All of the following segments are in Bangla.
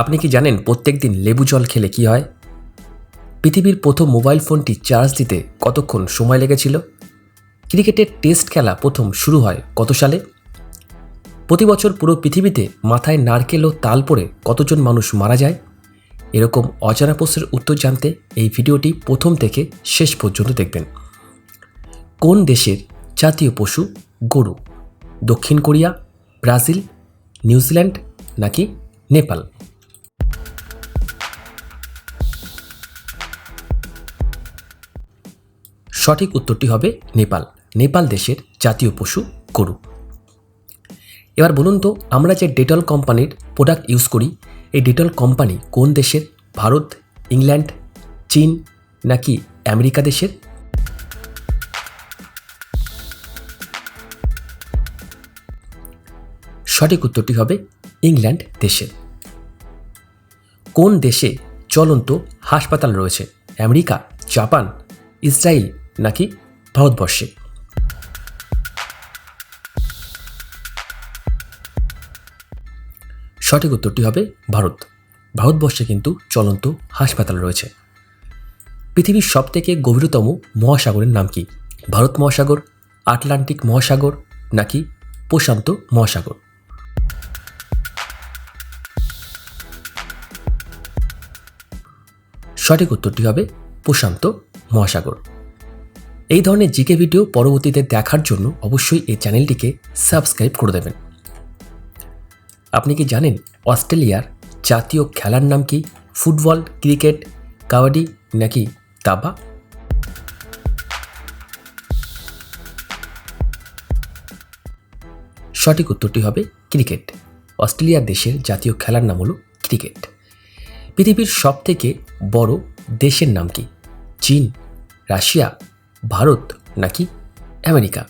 আপনি কি জানেন প্রত্যেক দিন লেবু জল খেলে কি হয়? পৃথিবীর প্রথম মোবাইল ফোনটি চার্জ দিতে কতক্ষণ সময় লেগেছিল? ক্রিকেটের টেস্ট খেলা প্রথম শুরু হয় কত সালে? প্রতি বছর পুরো পৃথিবীতে মাথায় নারকেল ও তাল পড়ে কতজন মানুষ মারা যায়? এরকম অজানা প্রশ্নের উত্তর জানতে এই ভিডিওটি প্রথম থেকে শেষ পর্যন্ত দেখবেন। কোন দেশের জাতীয় পশু গরু? দক্ষিণ কোরিয়া, ব্রাজিল, নিউজিল্যান্ড নাকি নেপাল? সঠিক উত্তরটি হবে নেপাল। নেপাল দেশের জাতীয় পশু গরু। এবার বলুন তো, আমরা যে ডেটল কোম্পানির প্রোডাক্ট ইউজ করি, এই ডেটল কোম্পানি কোন দেশের? ভারত, ইংল্যান্ড, চীন নাকি আমেরিকা দেশের? সঠিক উত্তরটি হবে ইংল্যান্ড দেশের। কোন দেশে চলন্ত হাসপাতাল রয়েছে? আমেরিকা, জাপান, ইসরায়েল নাকি ভারতবর্ষে? সঠিক উত্তরটি হবে ভারত। ভারতবর্ষে কিন্তু চলন্ত হাসপাতাল রয়েছে। পৃথিবীর সবথেকে গভীরতম মহাসাগরের নাম কি? ভারত মহাসাগর, আটলান্টিক মহাসাগর নাকি প্রশান্ত মহাসাগর? সঠিক উত্তরটি হবে প্রশান্ত মহাসাগর। এই ধরনের জিকে ভিডিও পরবর্তীতে দেখার জন্য অবশ্যই এই চ্যানেলটিকে সাবস্ক্রাইব করে দেবেন। আপনি কি জানেন অস্ট্রেলিয়ার জাতীয় খেলার নাম কি? ফুটবল, ক্রিকেট, কাবাডি নাকি দাবা? সঠিক উত্তরটি হবে ক্রিকেট। অস্ট্রেলিয়ার দেশের জাতীয় খেলার নাম হলো ক্রিকেট। পৃথিবীর সবথেকে বড় দেশের নাম কি? চীন, রাশিয়া ভারত নাকি আমেরিকা?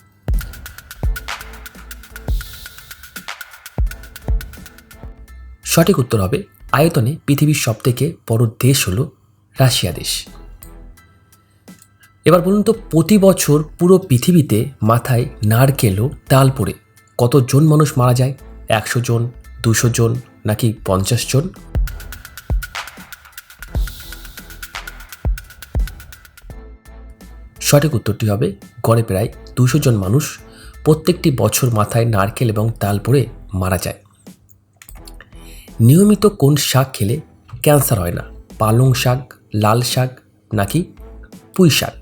সঠিক উত্তর হবে, আয়তনে পৃথিবীর সবথেকে বড় দেশ হলো রাশিয়া দেশ। এবার বলুন তো, প্রতি বছর পুরো পৃথিবীতে মাথায় নারকেল ও তাল পড়ে। কতজন মানুষ মারা যায়? একশো জন, দুশো জন, নাকি পঞ্চাশ জন? সঠিক উত্তরটি হবে গড়ে প্রায় দুশো জন মানুষ প্রত্যেকটি বছর মাথায় নারকেল এবং তাল পরে মারা যায়। নিয়মিত কোন শাক খেলে ক্যান্সার হয় না? পালং শাক, লাল শাক নাকি পুঁই শাক?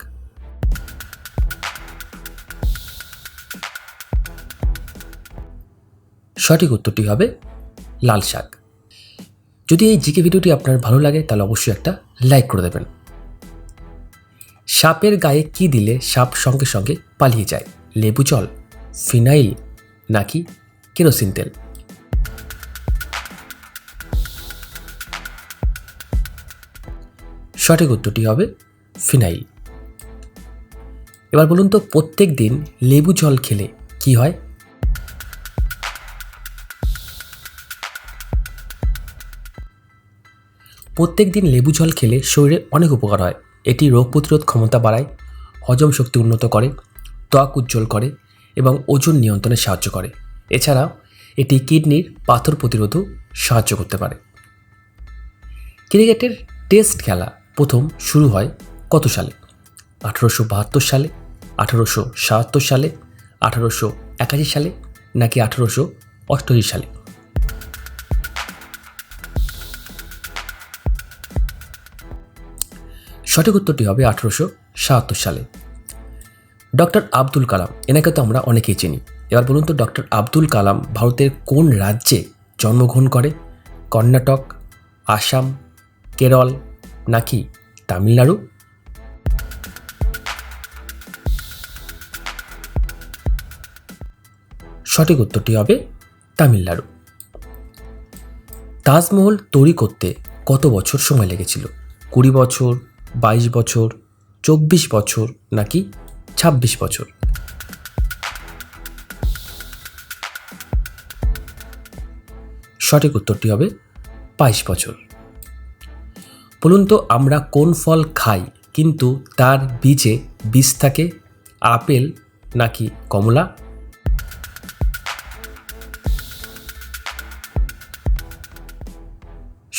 সঠিক উত্তরটি হবে লাল শাক। যদি এই জিকে ভিডিওটি আপনার ভালো লাগে তাহলে অবশ্যই একটা লাইক করে দেবেন। সাপের গায়ে কি দিলে সাপ সঙ্গে সঙ্গে পালিয়ে যায়? লেবু জল, ফিনাইল নাকি কেরোসিন তেল? সঠিক উত্তরটি হবে ফিনাইল। এবার বলুন তো, প্রত্যেক দিন লেবু জল খেলে কি হয়? প্রত্যেক দিন লেবু জল খেলে শরীরে অনেক উপকার হয়। এটি রোগ প্রতিরোধ ক্ষমতা বাড়ায়, হজম শক্তি উন্নত করে, ত্বক উজ্জ্বল করে এবং ওজন নিয়ন্ত্রণে সাহায্য করে। এছাড়া এটি কিডনির পাথর প্রতিরোধও সাহায্য করতে পারে। ক্রিকেটের টেস্ট খেলা প্রথম শুরু হয় কত সালে? আঠারোশো বাহাত্তর সালে, আঠারোশো সাতাত্তর সালে, আঠারোশো একাশি সালে নাকি আঠারোশো অষ্টআশি সালে? সঠিক উত্তরটি হবে আঠারোশো সাতাত্তর সালে। ডক্টর আব্দুল কালাম, এনাকে তো আমরা অনেকেই চিনি। এবার বলুন তো, ডক্টর আব্দুল কালাম ভারতের কোন রাজ্যে জন্মগ্রহণ করে? কর্ণাটক, আসাম, কেরল নাকি তামিলনাড়ু? সঠিক উত্তরটি হবে তামিলনাড়ু। তাজমহল তৈরি করতে কত বছর সময় লেগেছিল? কুড়ি বছর বাইশ বছর, চব্বিশ বছর নাকি ছাব্বিশ বছর? সঠিক উত্তরটি হবে বাইশ বছর। বলুন তো আমরা কোন ফল খাই, কিন্তু তার বীজে বীজ থাকে আপেল নাকি কমলা?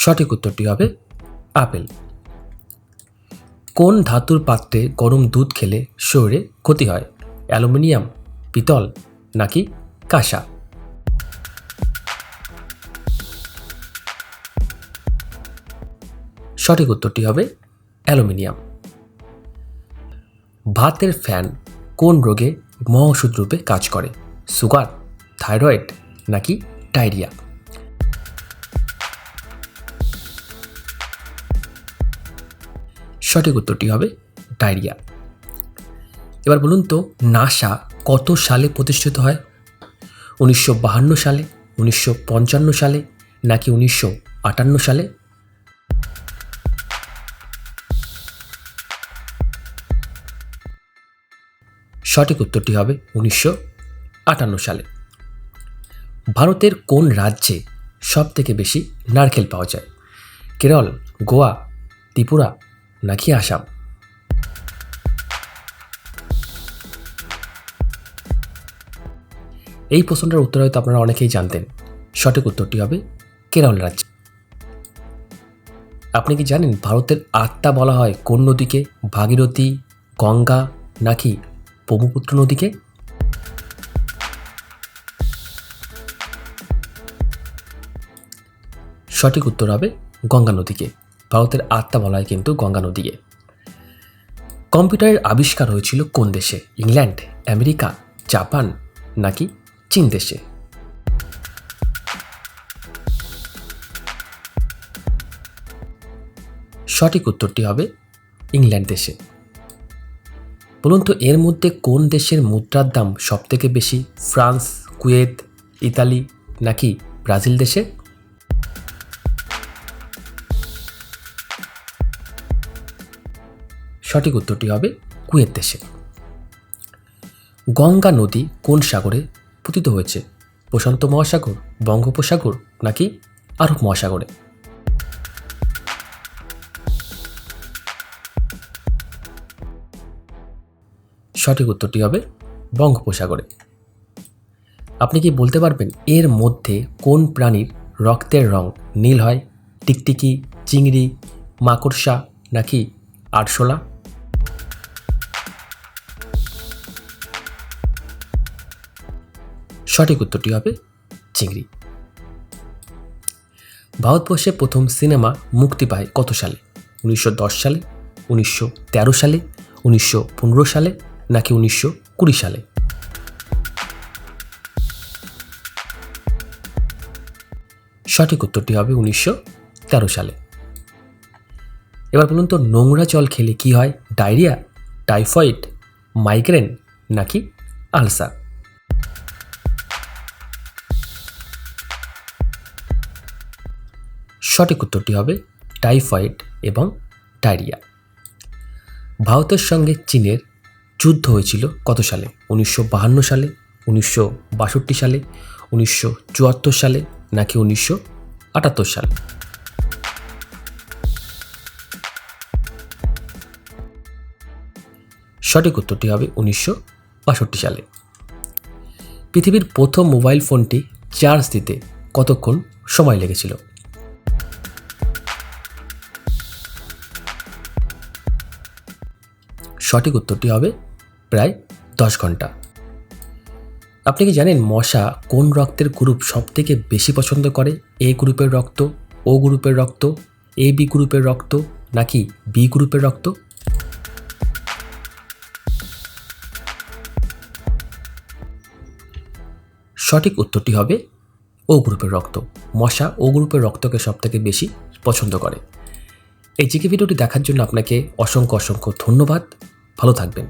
সঠিক উত্তরটি হবে আপেল। কোন ধাতুর পাত্রে গরম দুধ খেলে শরীরে ক্ষতি হয়? অ্যালুমিনিয়াম, পিতল নাকি কাঁসা? সঠিক উত্তরটি হবে অ্যালুমিনিয়াম। ভাতের ফ্যান কোন রোগে মহৌষধ রূপে কাজ করে? সুগার, থাইরয়েড নাকি ডায়রিয়া? সঠিক উত্তরটি হবে ডায়রিয়া। এবার বলুন তো, নাসা কত সালে প্রতিষ্ঠিত হয়? উনিশশো সালে, উনিশশো পঞ্চান্ন সালে, নাকি উনিশশো আটান্ন সালে? সঠিক উত্তরটি হবে উনিশশো আটান্ন সালে। ভারতের কোন রাজ্যে সব থেকে বেশি নারকেল পাওয়া যায়? কেরল, গোয়া, ত্রিপুরা নাকি এই প্রশ্নটার উত্তর হয়তো আপনারা অনেকেই জানতেন। সঠিক উত্তরটি হবে কেরল রাজ্য। আপনি কি জানেন ভারতের আত্মা বলা হয় কোন নদীকে? ভাগীরথী, গঙ্গা নাকি ব্রহ্মপুত্র নদীকে? সঠিক উত্তর হবে গঙ্গা নদীকে। ভারতের আত্মা বলা হয় কিন্তু গঙ্গা নদীকে। কম্পিউটারের আবিষ্কার হয়েছিল কোন দেশে? ইংল্যান্ড, আমেরিকা, জাপান নাকি চীন দেশে? সঠিক উত্তরটি হবে ইংল্যান্ড দেশে। বলুন তো, এর মধ্যে কোন দেশের মুদ্রার দাম সবথেকে বেশি? ফ্রান্স, কুয়েত, ইতালি নাকি ব্রাজিল দেশে? সঠিক উত্তরটি হবে কুয়েত দেশে। গঙ্গা নদী কোন সাগরে পতিত হয়েছে? প্রশান্ত মহাসাগর, বঙ্গোপসাগর নাকি আরব মহাসাগরে? সঠিক উত্তরটি হবে বঙ্গোপসাগরে। আপনি কি বলতে পারবেন এর মধ্যে কোন প্রাণীর রক্তের রং নীল হয়? টিকটিকি, চিংড়ি, মাকড়সা নাকি আরশোলা? সঠিক উত্তরটি হবে চিংড়ি। ভারতবর্ষে প্রথম সিনেমা মুক্তি পায় কত সালে? উনিশশো দশ সালে, উনিশশো তেরো সালে, উনিশশো পনেরো সালে নাকি উনিশশো কুড়ি সালে? সঠিক উত্তরটি হবে উনিশশো তেরো সালে। এবার বলুন তো, নোংরা জল খেলে কি হয়? ডায়রিয়া, টাইফয়েড, মাইগ্রেন নাকি আলসার? সঠিক উত্তরটি হবে টাইফয়েড এবং ডায়রিয়া। ভারতের সঙ্গে চীনের যুদ্ধ হয়েছিল কত সালে? উনিশশো বাহান্ন সালে, উনিশশো বাষট্টি সালে, উনিশশো চুয়াত্তর সালে নাকি উনিশশো আটাত্তর সালে? সঠিক উত্তরটি হবে উনিশশো বাষট্টি সালে। পৃথিবীর প্রথম মোবাইল ফোনটি চার্জ দিতে কতক্ষণ সময় লেগেছিল? সঠিক উত্তরটি হবে প্রায় দশ ঘণ্টা। আপনি কি জানেন মশা কোন রক্তের গ্রুপ সব থেকে বেশি পছন্দ করে? এ গ্রুপের রক্ত, ও গ্রুপের রক্ত, এ বি গ্রুপের রক্ত, নাকি বি গ্রুপের রক্ত? সঠিক উত্তরটি হবে ও গ্রুপের রক্ত। মশা ও গ্রুপের রক্তকে সব থেকে বেশি পছন্দ করে। এই জিকে ভিডিওটি দেখার জন্য আপনাকে অসংখ্য অসংখ্য ধন্যবাদ। ভালো থাকবেন।